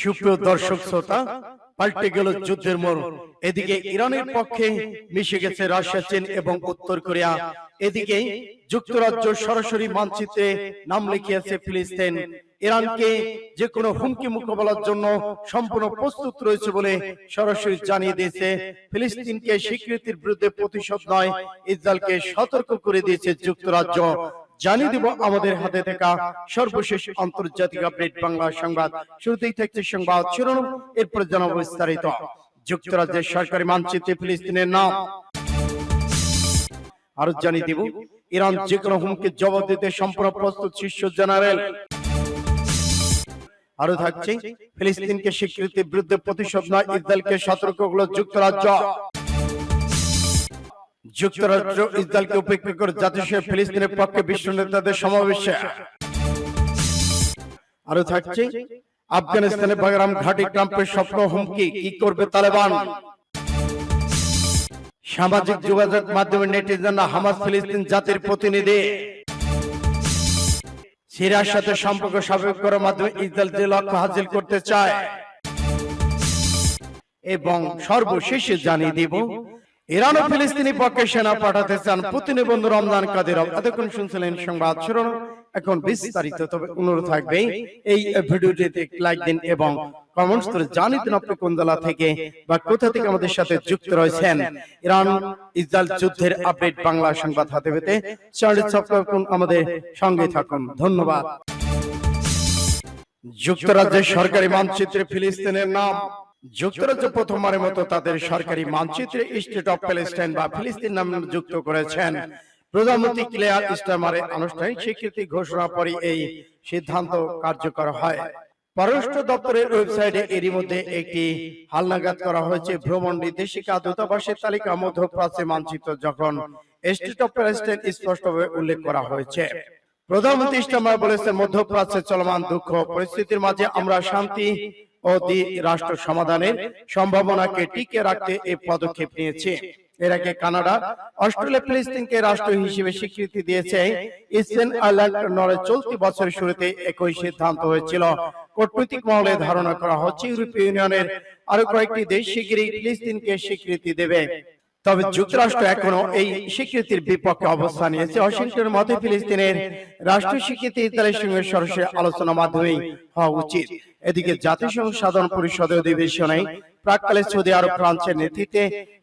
সুপ্রিয় দর্শক, শ্রোতা, পাল্টে গেল যুদ্ধের মোড়। এদিকে ইরানের পক্ষে মিশে গেছে রাশিয়া, চীন এবং উত্তর কোরিয়া। এদিকে যুক্তরাজ্য সরাসরি মানচিত্রে নাম লিখিয়েছে ফিলিস্তিন। ইরানকে যে কোনো হুমকি মোকাবেলার জন্য সম্পূর্ণ প্রস্তুত রয়েছে বলে সরাসরি জানিয়ে দিয়েছে। ফিলিস্তিনকে স্বীকৃতির বিরুদ্ধে প্রতিশোধ নয়, ইসরায়েলকে সতর্ক করে দিয়েছে যুক্তরাজ্য। জানিয়ে দিব আমাদের হাতে থাকা সর্বশেষ আন্তর্জাতিক আপডেট বাংলা সংবাদ। শুরুতেই থাকছে সংবাদ শিরোনাম। এরপরে জানাব বিস্তারিত। যুক্তরাজ্যের সরকারি মানচিত্রে ফিলিস্তিনের নাম। আরও জানিয়ে দিব ইরান যে কোনো হুমকি জবাব দিতে সম্পূর্ণ প্রস্তুত শীর্ষ জেনারেল। আরও থাকছে ফিলিস্তিনকে স্বীকৃতির বিরুদ্ধে প্রতিশোধ নয় ইসরায়েলকে সতর্ক হলো যুক্তরাজ্য। যুক্তরাষ্ট্র ইসরায়েলকে উপেক্ষা করে জাতিসংঘ ফিলিস্তিনের পক্ষে বিশ্ব নেতাদের সমাবেশে আরও থাকছে আফগানিস্তানে বাগরাম ঘাটি ট্রাম্পের স্বপ্ন হুমকি কি করবে তালেবান? সামাজিক যোগাযোগ মাধ্যমে নেটিজেনরা হামাস ফিলিস্তিন জাতির প্রতিনিধি। সিরিয়ার সাথে সম্পর্ক স্বাভাবিক করার মাধ্যমে ইসরায়েল যে লক্ষ্য হাসিল করতে চায়। এবং সর্বশেষে জানিয়ে দিব ইরান ও ফিলিস্তিনি পক্ষে সেনা পাঠাতে চান। পুতিনের বন্ধু রমজান কাদের এতক্ষণ শুনছিলেন সংবাদ শিরোনাম। এখন বিস্তারিত। তবে অনুরোধ থাকবে এই ভিডিওটিতে লাইক দিন এবং কমেন্টস করে জানিয়ে দিন আপনি কোন জেলা থেকে বা কোথা থেকে আমাদের সাথে যুক্ত রয়েছেন? ইরান ইসরায়েল যুদ্ধের আপডেট বাংলা সংবাদ হাতে পেতে চ্যানেলটি সাবস্ক্রাইব করুন আমাদের সঙ্গে থাকুন। ধন্যবাদ। যুক্তরাজ্যের সরকারি মানচিত্রে ফিলিস্তিনের নাম। যুক্তরাজ্য প্রথমবারের মতো তাদের সরকারি মানচিত্রে স্টেট অফ প্যালেস্টাইন বা ফিলিস্তিন নাম যুক্ত করেছেন। প্রধানমন্ত্রী ক্লেয়ার স্টামারের আনুষ্ঠানিক স্বীকৃতি ঘোষণা পরে এই সিদ্ধান্ত কার্যকর হয়। পররাষ্ট্র দপ্তরের ওয়েবসাইটে এরই মধ্যে একটি হালনাগাদ করা হয়েছে। ভ্রমণ নির্দেশিকা দূতাবাসের তালিকা মধ্যপ্রাচ্যে মানচিত্র যখন স্টেট অফ প্যালেস্টাইন স্পষ্টভাবে উল্লেখ করা হয়েছে। প্রধানমন্ত্রী ইস্টামার বলেছেন, মধ্যপ্রাচ্যে চলমান দুঃখ পরিস্থিতির মাঝে আমরা শান্তি ও রাষ্ট্র সমাধানের সম্ভাবনাকে টিকে রাখতে এই পদক্ষেপ নিয়েছে। এর আগে কানাডা, অস্ট্রেলিয়া, ফিলিস্তিনকে রাষ্ট্র হিসেবে স্বীকৃতি দিয়েছে। ইস্টার্ন আয়ারল্যান্ড নরে চলতি বছরের শুরুতে একই সিদ্ধান্ত হয়েছিল। কূটনৈতিক মহলে ধারণা করা হচ্ছে, ইউরোপীয় ইউনিয়নের আরও কয়েকটি দেশ শিগগিরই ফিলিস্তিনকে স্বীকৃতি দেবে। তবে যুক্তরাষ্ট্র এখনও এই স্বীকৃতির বিপক্ষে অবস্থান নিয়েছে। ওয়াশিংটনের মতে ফিলিস্তিনের রাষ্ট্র স্বীকৃতি ইতালির সঙ্গে সরাসরি আলোচনার মাধ্যমেই হওয়া উচিত। এদিকে জাতিসংঘ সাধারণ পরিষদের অধিবেশনে প্রাককালে সৌদি আরব ফ্রান্সের নেতৃত্বে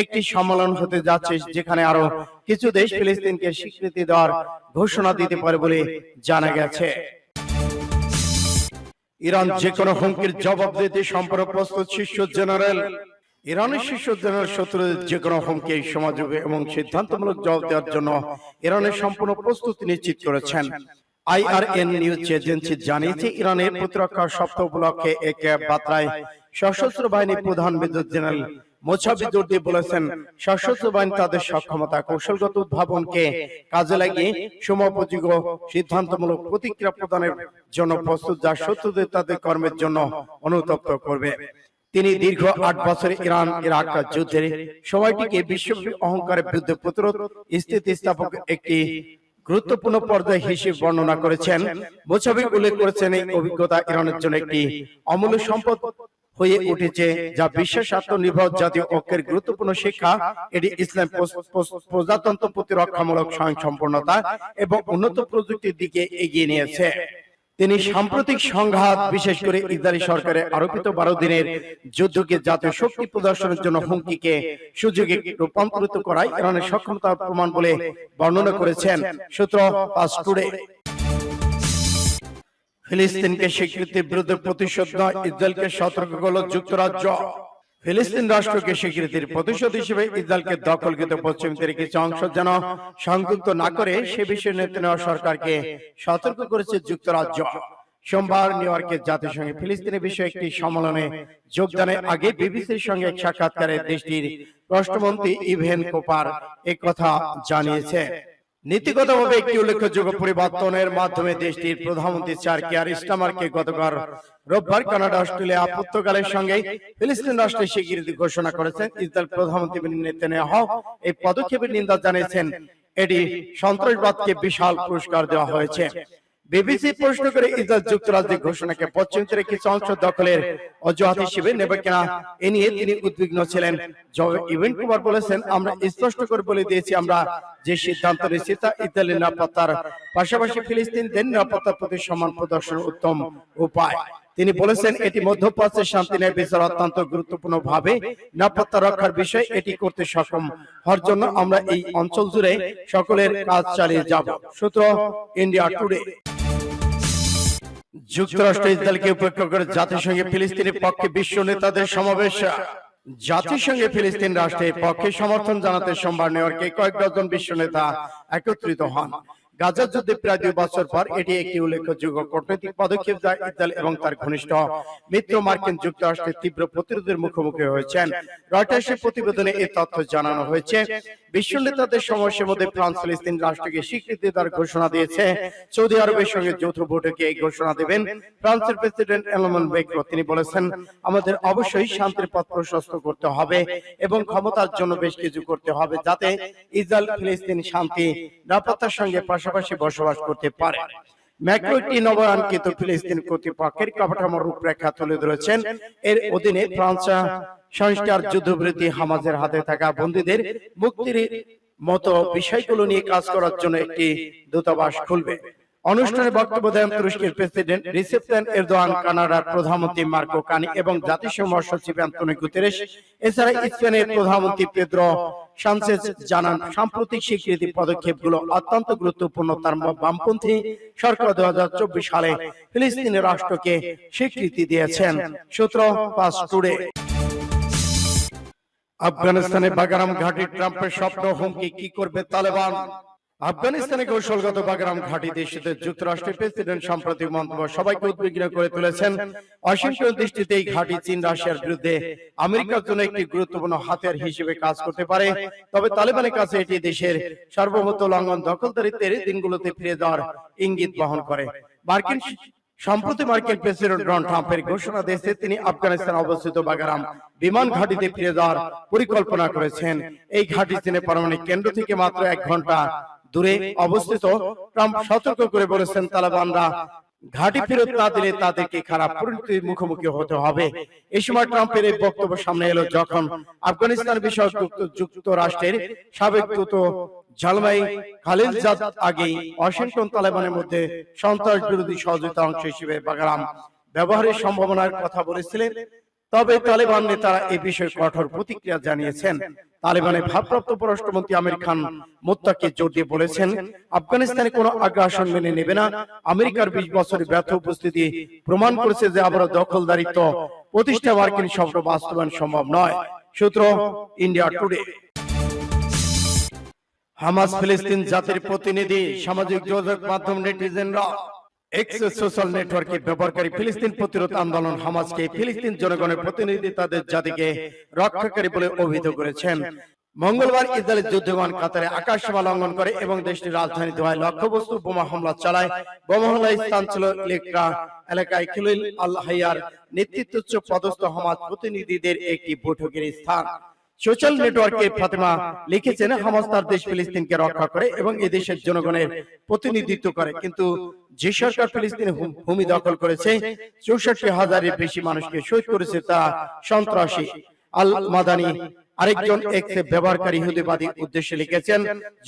একটি সম্মেলন হতে যাচ্ছে যেখানে আরও কিছু দেশ ফিলিস্তিনকে স্বীকৃতি দেওয়ার ঘোষণা দিতে পারে বলে জানা গেছে। ইরান যে কোনো হুমকির জবাব দিতে সম্পূর্ণ প্রস্তুত শীর্ষ জেনারেল ইরানের শীর্ষ জেনারেল শত্রুদের যে কোনো হুমকি সমাযোগে এবং সিদ্ধান্তমূলক জবাব দেওয়ার জন্য ইরানের সম্পূর্ণ প্রস্তুতি নিশ্চিত করেছেন। আইআরএন নিউজ এজেন্সি জানিয়েছে ইরানের প্রতিরক্ষা সপ্তাহ উপলক্ষে এক বার্তায় সশস্ত্র বাহিনী প্রধান মেজর জেনারেল বলেছেন সশস্ত্র বাহিনী তাদের সক্ষমতা কৌশলগত উদ্ভাবনকে কাজে লাগিয়ে সময়োপযোগী সিদ্ধান্তমূলক প্রতিক্রিয়া প্রদানের জন্য প্রস্তুত যা শত্রুদের তাদের কর্মের জন্য অনুতপ্ত করবে। তিনি দীর্ঘ আট বছর ইরান ইরাক যুদ্ধের সময়টিকে বিশ্বব্যাপী অহংকারের বিরুদ্ধে প্রতিরোধ স্থিতিস্থাপক একটি গুরুত্বপূর্ণ পর্যায় হিসেবে বর্ণনা করেছেন। মোছাবি উল্লেখ করেছেন এই অভিজ্ঞতা ইরানের জন্য একটি অমূল্য সম্পদ হয়ে উঠেছে যা বিশ্বের আত্মনির্ভর জাতীয় ঐক্যের গুরুত্বপূর্ণ শিক্ষা এটি ইসলাম প্রজাতন্ত্র প্রতিরক্ষামূলক স্বয়ংসম্পূর্ণতা এবং উন্নত প্রযুক্তির দিকে এগিয়ে নিয়েছে। তিনি সাম্প্রতিক সংঘাত, বিশেষ করে ইসরায়েলি সরকারের আরোপিত বারো দিনের যুদ্ধকে জাতীয় শক্তি প্রদর্শনের জন্য হুমকিকে সুযোগে রূপান্তরিত করায় ইরানের সক্ষমতার প্রমাণ বলে বর্ণনা করেছেন সূত্র পাস ফিলিস্তিনকে স্বীকৃতির বিরুদ্ধে প্রতিশোধ নয়, ইসরায়েলকে সতর্ক করল যুক্তরাজ্য। ফিলিস্তিন রাষ্ট্রকে স্বীকৃতির প্রতিশোধ হিসেবে ইসরায়েলকে দখলকৃত পশ্চিম তীরের কিছু অংশ যেন সংযুক্ত না করে সে বিষয়ে নেতানিয়াহু সরকারকে সতর্ক করেছে যুক্তরাজ্য। সোমবার নিউ ইয়র্কে জাতিসংঘে ফিলিস্তিনের বিষয়ে একটি সম্মেলনে যোগদানের আগে বিবিসির সঙ্গে এক সাক্ষাৎকারে দেশটির রাষ্ট্রমন্ত্রী ইভেন কোপার কথা জানিয়েছে। নীতিগতভাবে একটি উল্লেখযোগ্য পরিবর্তনের মাধ্যমে দেশটির প্রধানমন্ত্রী চার কেয়ার ইস্টামারকে গতকাল রোববার কানাডা অস্ট্রেলিয়া আপত্তকালের সঙ্গে ফিলিস্তিন রাষ্ট্রের স্বীকৃতি ঘোষণা করেছেন ইসরায়েল প্রধানমন্ত্রী নেতানিয়াহু। এই পদক্ষেপের নিন্দা জানিয়েছেন এটি সন্ত্রাসবাদকে বিশাল পুরস্কার দেওয়া হয়েছে। বিবিসি প্রশ্ন করে ইসরায়েল যুক্তরাজ্যের ঘোষণাকে পশ্চিমচরে কিছু অংশ দখলের অজুহাত হিসেবে নেবে কিনা এ নিয়ে তিনি উদ্বিগ্ন ছিলেন। জবে ইভেন্ট কুমার বলেছেন আমরা স্পষ্ট করে বলে দিয়েছি আমরা যে সিদ্ধান্ত নিয়েছি তা ইসরায়েলের নিরাপত্তার পাশাপাশি ফিলিস্তিনদের নিরাপত্তার প্রতি সম্মান প্রদর্শনের উত্তম উপায়। তিনি বলেছেন এটি মধ্যপ্রাচ্যের শান্তি ন্যায় বিচার অত্যন্ত গুরুত্বপূর্ণ ভাবে নিরাপত্তা রক্ষার বিষয় এটি করতে সক্ষম। হওয়ার জন্য আমরা এই অঞ্চল জুড়ে সকলের কাজ চালিয়ে যাব সূত্র ইন্ডিয়া টুডে যুক্তরাষ্ট্র ইসরায়েলকে উপেক্ষা করে জাতিসংঘে ফিলিস্তিনের পক্ষে বিশ্ব নেতাদের সমাবেশ। জাতিসংঘে ফিলিস্তিন রাষ্ট্রের পক্ষে সমর্থন জানাতে সোমবার নিউ ইয়র্কে কয়েক ডজন বিশ্ব নেতা একত্রিত হন। গাজা যুদ্ধে প্রায় দুই বছর পর এটি একটি উল্লেখযোগ্য কূটনৈতিক পদক্ষেপ যা ইসরায়েল এবং তার ঘনিষ্ঠ মিত্র মার্কিন যুক্তরাষ্ট্রের তীব্র প্রতিরোধের মুখোমুখি হয়েছেন। রয়টার্সের প্রতিবেদনে এই তথ্য জানানো হয়েছে, বিশ্ব নেতাদের সমাবেশের মধ্যে ফ্রান্স ফিলিস্তিন রাষ্ট্রকে স্বীকৃতি দেওয়ার ঘোষণা দিয়েছে। সৌদি আরবের সঙ্গে যৌথ বৈঠকে এই ঘোষণা দেবেন ফ্রান্সের প্রেসিডেন্ট এলমান বেকরো তিনি বলেছেন, আমাদের অবশ্যই শান্তির পথ প্রশস্ত করতে হবে এবং ক্ষমতার জন্য বেশ কিছু করতে হবে যাতে ইসরায়েল ফিলিস্তিন শান্তি, নিরাপত্তার সঙ্গে পাশাপাশি বসবাস করতে পারে। ম্যাক্রোটি ফিলিস্তিন কর্তৃপক্ষের কাঠামোর রূপরেখা তুলে ধরেছেন। এর অধীনে ফ্রান্স সংস্কার হামাজের হাতে থাকা বন্দীদের মুক্তির মতো বিষয়গুলো নিয়ে কাজ করার জন্য একটি দূতাবাস খুলবে। অনুষ্ঠানে বক্তব্য দেন তুরস্কের প্রেসিডেন্ট রিসেপ এরদোয়ান কানাডার প্রধানমন্ত্রী মার্কো কানি এবং জাতিসংঘ মহাসচিব অ্যান্তোনি গুতেরেস এছাড়া স্পেনের প্রধানমন্ত্রী পেদ্রো সানচেজ জানান সাম্প্রতিক স্বীকৃতি পদক্ষেপগুলো অত্যন্ত গুরুত্বপূর্ণ। তার বামপন্থী সরকার দু হাজার চব্বিশ সালে ফিলিস্তিনের রাষ্ট্রকে স্বীকৃতি দিয়েছেন সূত্র পাস টুডে। আফগানিস্তানে বাগারাম ঘাটি ট্রাম্পের স্বপ্ন হুমকি কি করবে তালেবান? আফগানিস্তানে কৌশলগত বাগরাম ঘাটি দেশে যুক্তরাষ্ট্রের প্রেসিডেন্ট সাম্প্রতিক মন্তব্য সবাইকে উদ্বিগ্ন করে তুলেছেন। ওয়াশিংটন দৃষ্টিতে এই ঘাটি চীন, রাশিয়ার বিরুদ্ধে আমেরিকার জন্য একটি গুরুত্বপূর্ণ হাতিয়ার হিসেবে কাজ করতে পারে। তবে তালেবানের কাছে এটি দেশের সার্বভৌমত্ব লঙ্ঘন দখলদারিত্বের দিনগুলোতে ফিরে যাওয়ার ইঙ্গিত বহন করে। মার্কিন সম্প্রতি মার্কিন প্রেসিডেন্ট ডোনাল্ড ট্রাম্পের ঘোষণা দিয়েছে তিনি আফগানিস্তান অবস্থিত বাগারাম বিমান ঘাটিতে ফিরে যাওয়ার পরিকল্পনা করেছেন। এই ঘাটি চীনের পারমাণবিক কেন্দ্র থেকে মাত্র এক ঘণ্টা দূরে অবস্থিত ট্রাম্প সতর্ক করে বলেছেন তালেবানরা। ঘাটি ফেরত না দিলে তাদেরকে খারাপ পরিণতির মুখোমুখি হতে হবে। এই সময় ট্রাম্পের এই বক্তব্য সামনে এলো যখন আফগানিস্তান বিষয়ক যুক্তরাষ্ট্রের সাবেক দূত জালমাই খালিল জাদ আগেই ওয়াশিংটন তালেবানের মধ্যে সন্ত্রাস বিরোধী সহযোগিতা অংশ হিসেবে বাগারাম ব্যবহারের সম্ভাবনার কথা বলেছিলেন। তবে তালেবান নেতারা এই বিষয়ে কঠোর প্রতিক্রিয়া জানিয়েছেন। তালেবানের ভারপ্রাপ্ত পররাষ্ট্রমন্ত্রী আমির খান মোত্তাকে জোর দিয়ে বলেছেন, আফগানিস্তানে কোনো আগ্রাসন মেনে নেবে না। আমেরিকার বিশ বছরের ব্যর্থ উপস্থিতি প্রমাণ করেছে যে আবারও দখলদারিত্ব প্রতিষ্ঠা মার্কিন স্বপ্ন বাস্তবায়ন সম্ভব নয়। সূত্র ইন্ডিয়া টুডে। হামাস ফিলিস্তিন জাতির প্রতিনিধি, সামাজিক যোগাযোগ মাধ্যম নেটিজেনরা এক্স সোশ্যাল নেটওয়ার্কে ব্যবহারকারী ফিলিস্তিন প্রতিরোধ আন্দোলন হামাসকে ফিলিস্তিন জনগণের প্রতিনিধি তাদের জাতিকে রক্ষাকারী বলে অভিহিত করেছেন। মঙ্গলবার ইসরায়েলের যুদ্ধবান কাতারে আকাশ সীমা লঙ্ঘন করে এবং দেশটির রাজধানী দোহায় লক্ষ্যবস্তু বোমা হামলা চালায়। বোমা হামলায় স্থান ছিল ইলেকট্রা এলাকায় খিলুল আল হাইয়ার নেতৃত্ব পদস্থ হামাস প্রতিনিধিদের একটি বৈঠকের স্থান। সোশ্যাল নেটওয়ার্কে ফাতেমা লিখেছেন হামাস তার দেশ ফিলিস্তিনকে রক্ষা করে এবং এই দেশের জনগণের প্রতিনিধিত্ব করে। কিন্তু যে সরকার ফিলিস্তিনে ভূমি দখল করেছে চৌষট্টি হাজারের বেশি মানুষকে শহীদ করেছে তা সন্ত্রাসী আল মাদানি আরেকজন এক্স ব্যবহারকারী ইহুদিবাদী উদ্দেশ্যে লিখেছেন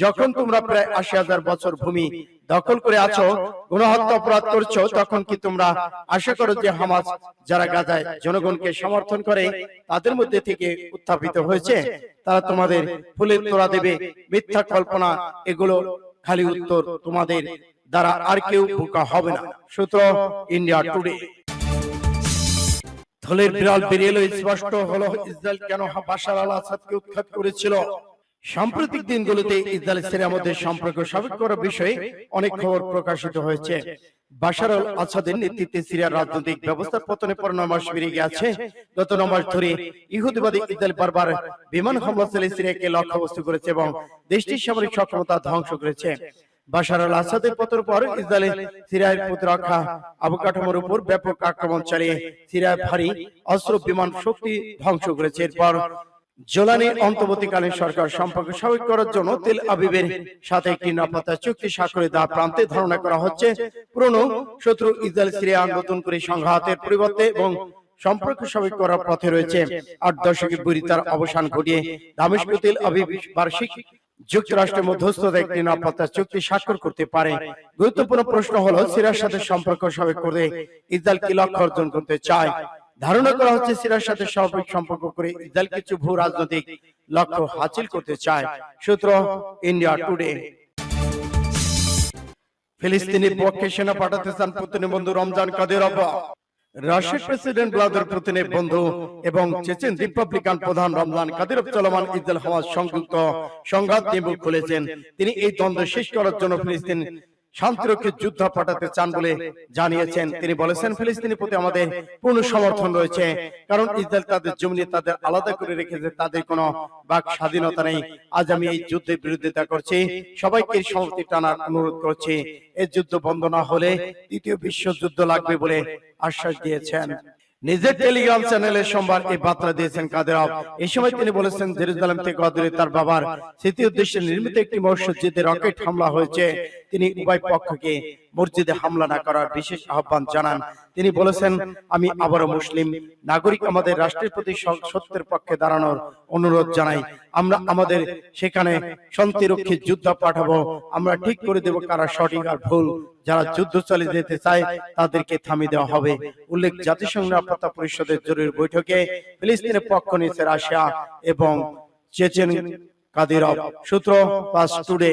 যখন তোমরা প্রায় আশি হাজার বছর ভূমি দখল করে আছো গণহত্যা অপরাধ করছ তখন কি তোমরা আশা করো যে হামাস যারা গাজায় জনগণকে সমর্থন করে তাদের মধ্যে থেকে উত্থাপিত হয়েছে। তারা তোমাদের ফুলের তোড়া দেবে মিথ্যা কল্পনা এগুলো খালি উত্তর তোমাদের দ্বারা আর কেউ বোকা হবে না। সূত্র ইন্ডিয়া টুডে। থলের বিড়াল বেরিয়ে এলো স্পষ্ট হলো ইসরায়েল কেন বাশার আল আসাদকে উৎখাত করেছিল? সাম্প্রতিক দিনগুলোতে ইসরায়েল সিরিয়ার মধ্যে সম্পর্ক স্বাভাবিক করার বিষয়ে অনেক খবর প্রকাশিত হয়েছে। বাশার আল আসাদের নেতৃত্বে সিরিয়ার রাজনৈতিক ব্যবস্থার পতনে পর নয় মাস বেরিয়ে গেছে গত নয় মাস ধরে ইহুদিবাদী ইসরায়েল বারবার বিমান হামলা চালিয়ে সিরিয়াকে লক্ষ্যবস্তু করেছে এবং দেশটির সামরিক সক্ষমতা ধ্বংস করেছে। বাশার আল আসাদের পর সিরিয়ার প্রতিরক্ষা অবকাঠামোর উপর ব্যাপক আক্রমণ চালিয়ে সিরিয়ার ভারী অস্ত্র বিমান শক্তি ধ্বংস করেছে। এরপর জোলানি অন্তর্বর্তীকালীন সরকার সম্পর্ক স্বাভাবিক করার জন্য তেল আবিবের সাথে একটি নিরাপত্তা চুক্তি প্রান্তে ধারণা করা হচ্ছে, পুরনো শত্রু ইসরায়েল সিরিয়া নতুন করে সংঘাতের পরিবর্তে এবং সম্পর্ক স্বাভাবিক করার পথে রয়েছে। আট দশকের বৈরিতার অবসান ঘটিয়ে দামেস্ক তেল আবিব বার্ষিক যুক্তরাষ্ট্রের মধ্যস্থতা একটি নিরাপত্তা চুক্তি স্বাক্ষর করতে পারে। গুরুত্বপূর্ণ প্রশ্ন হলো সিরিয়ার সাথে সম্পর্ক স্বাভাবিক করে ইসরায়েল কি লক্ষ্য অর্জন করতে চায়? ধারণা করা হচ্ছে সিরিয়ার সাথে স্বাভাবিক সম্পর্ক করে ইসরায়েল কিছু ভূ রাজনৈতিক লক্ষ্য হাসিল করতে চায়। সূত্র ইন্ডিয়া টুডে। ফিলিস্তিনের পক্ষে সেনা পাঠাতে চান পুতিনের বন্ধু রমজান কাদের রাশিয়ার প্রেসিডেন্ট ভ্লাদিমির পুতিনের বন্ধু এবং চেচেন রিপাবলিকান প্রধান রমজান কাদিরভ চলমান ইসরায়েল হামাস সংযুক্ত সংঘাত নিয়ে খুলেছেন তিনি এই দ্বন্দ্ব শেষ করার জন্য ফিলিস্তিন শান্তিরক্ষী যুদ্ধ পাঠাতে চান বলে জানিয়েছেন তিনি বলেছেন ফিলিস্তিনি প্রতি আমাদের পূর্ণ সমর্থন রয়েছে কারণ ইসরায়েল তাদের জমি তাদের আলাদা করে রেখেছে তাদের কোনো বাক স্বাধীনতা নেই। আজ আমি এই যুদ্ধের বিরোধিতা করছি সবাইকে সংহতি টানার অনুরোধ করছি। এই যুদ্ধ বন্ধ না হলে দ্বিতীয় বিশ্বযুদ্ধ লাগবে বলে আশ্বাস দিয়েছেন। নিজের টেলিগ্রাম চ্যানেলে সোমবার এই বার্তা দিয়েছেন কাদের এই সময় তিনি বলেছেন জেরুজালেম থেকে অদূরে তার বাবার স্মৃতি উদ্দেশ্যে নির্মিত একটি মসজিদে রকেট হামলা হয়েছে। তিনি উভয় পক্ষকে মসজিদে হামলা না করার বিশেষ আহ্বান জানান। তিনি বলেছেন আমি আবারও মুসলিম। নাগরিক আমাদের রাষ্ট্রের প্রতি সত্যের পক্ষে দাঁড়ানোর অনুরোধ জানাই। আমরা আমাদের সেখানে শান্তিরক্ষী যুদ্ধ পাঠাবো। আমরা ঠিক করে দেব কারা সঠিক আর ভুল। যারা যুদ্ধ চালিয়ে যেতে চায় তাদেরকে থামিয়ে দেওয়া হবে। উল্লেখ জাতিসংঘ নিরাপত্তা পরিষদের জরুরি বৈঠকে ফিলিস্তিনের পক্ষ নিয়েছে রাশিয়া এবং চেচেন কাদিরভ। সূত্র পাস টুডে।